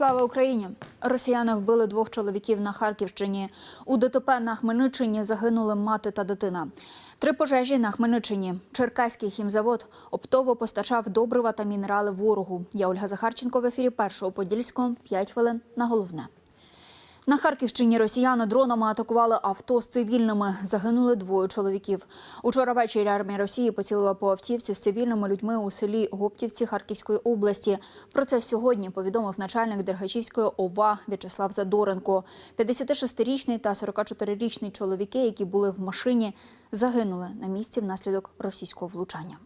Слава Україні! Росіяни вбили двох чоловіків на Харківщині. У ДТП на Хмельниччині загинули мати та дитина. Три пожежі на Хмельниччині. Черкаський хімзавод оптово постачав добрива та мінерали ворогу. Я Ольга Захарченко в ефірі першого подільського. П'ять хвилин на головне. На Харківщині росіяни дронами атакували авто з цивільними. Загинули двоє чоловіків. Учора ввечері армія Росії поцілила по автівці з цивільними людьми у селі Гоптівці Харківської області. Про це сьогодні повідомив начальник Дергачівської ОВА В'ячеслав Задоренко. 56-річний та 44-річний чоловіки, які були в машині, загинули на місці внаслідок російського влучання.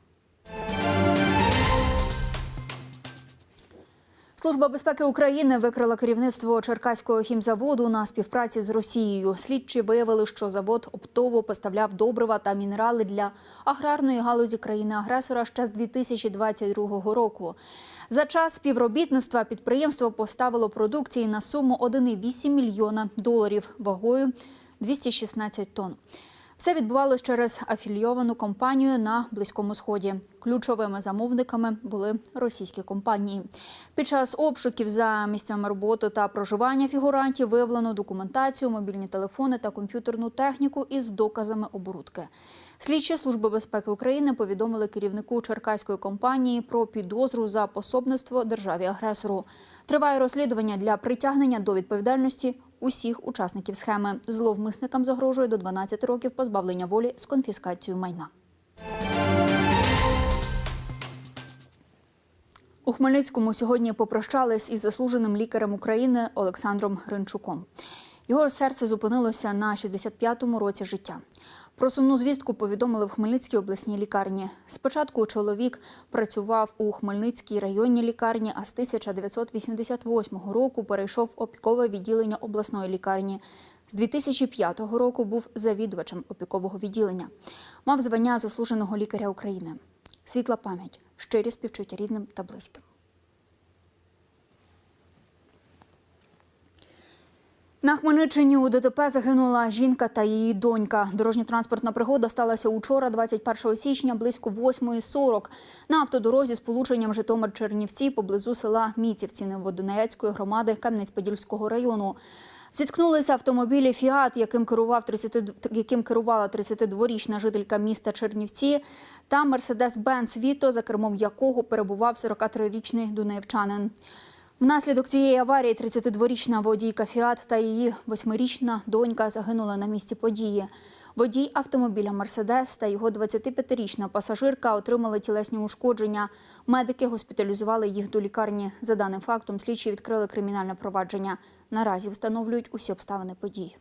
Служба безпеки України викрила керівництво Черкаського хімзаводу на співпраці з Росією. Слідчі виявили, що завод оптово поставляв добрива та мінерали для аграрної галузі країни-агресора ще з 2022 року. За час співробітництва підприємство поставило продукції на суму 1,8 мільйона доларів вагою 216 тонн. Все відбувалось через афільйовану компанію на Близькому Сході. Ключовими замовниками були російські компанії. Під час обшуків за місцями роботи та проживання фігурантів виявлено документацію, мобільні телефони та комп'ютерну техніку із доказами оборудки. Слідчі Служби безпеки України повідомили керівнику черкаської компанії про підозру за пособництво державі-агресору. Триває розслідування для притягнення до відповідальності усіх учасників схеми. Зловмисникам загрожує до 12 років позбавлення волі з конфіскацією майна. У Хмельницькому сьогодні попрощались із заслуженим лікарем України Олександром Гринчуком. Його серце зупинилося на 65-му році життя. Про сумну звістку повідомили в Хмельницькій обласній лікарні. Спочатку чоловік працював у Хмельницькій районній лікарні, а з 1988 року перейшов в опікове відділення обласної лікарні. З 2005 року був завідувачем опікового відділення. Мав звання заслуженого лікаря України. Світла пам'ять, щирі співчуття рідним та близьким. На Хмельниччині у ДТП загинула жінка та її донька. Дорожньо-транспортна пригода сталася учора, 21 січня, близько 8.40 на автодорозі з полученням Житомир-Чернівці поблизу села Міцівці Новодонецької громади Кам'янець-Подільського району. Зіткнулися автомобілі «Фіат», яким, керував 30, яким керувала 32-річна жителька міста Чернівці, та «Мерседес-Бенц Віто», за кермом якого перебував 43-річний дунаєвчанин. Внаслідок цієї аварії 32-річна водійка «Фіат» та її 8-річна донька загинули на місці події. Водій автомобіля «Мерседес» та його 25-річна пасажирка отримали тілесні ушкодження. Медики госпіталізували їх до лікарні. За даним фактом, слідчі відкрили кримінальне провадження. Наразі встановлюють усі обставини події.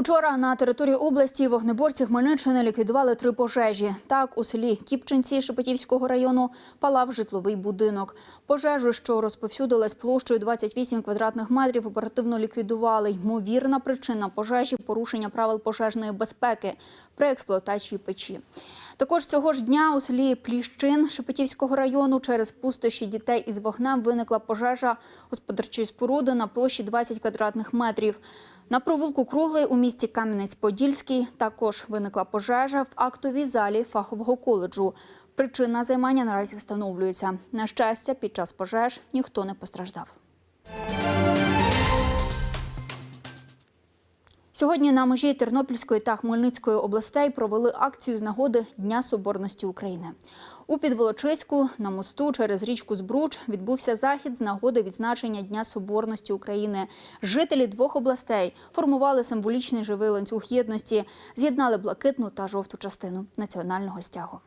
Учора на території області вогнеборці Хмельниччини ліквідували три пожежі. Так, у селі Кіпченці Шепетівського району палав житловий будинок. Пожежу, що розповсюдилась площею 28 квадратних метрів, оперативно ліквідували. Ймовірна причина пожежі – порушення правил пожежної безпеки при експлуатації печі. Також цього ж дня у селі Пліщин Шепетівського району через пустощі дітей із вогнем виникла пожежа господарчої споруди на площі 20 квадратних метрів. На провулку Круглий у місті Кам'янець-Подільський також виникла пожежа в актовій залі фахового коледжу. Причина займання наразі встановлюється. На щастя, під час пожеж ніхто не постраждав. Сьогодні на межі Тернопільської та Хмельницької областей провели акцію з нагоди Дня Соборності України. У Підволочиську на мосту через річку Збруч відбувся захід з нагоди відзначення Дня Соборності України. Жителі двох областей формували символічний живий ланцюг єдності, з'єднали блакитну та жовту частину національного стягу.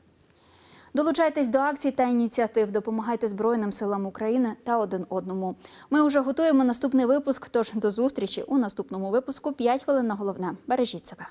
Долучайтесь до акцій та ініціатив, допомагайте Збройним силам України та один одному. Ми вже готуємо наступний випуск. Тож до зустрічі у наступному випуску. 5 хвилин на головне. Бережіть себе.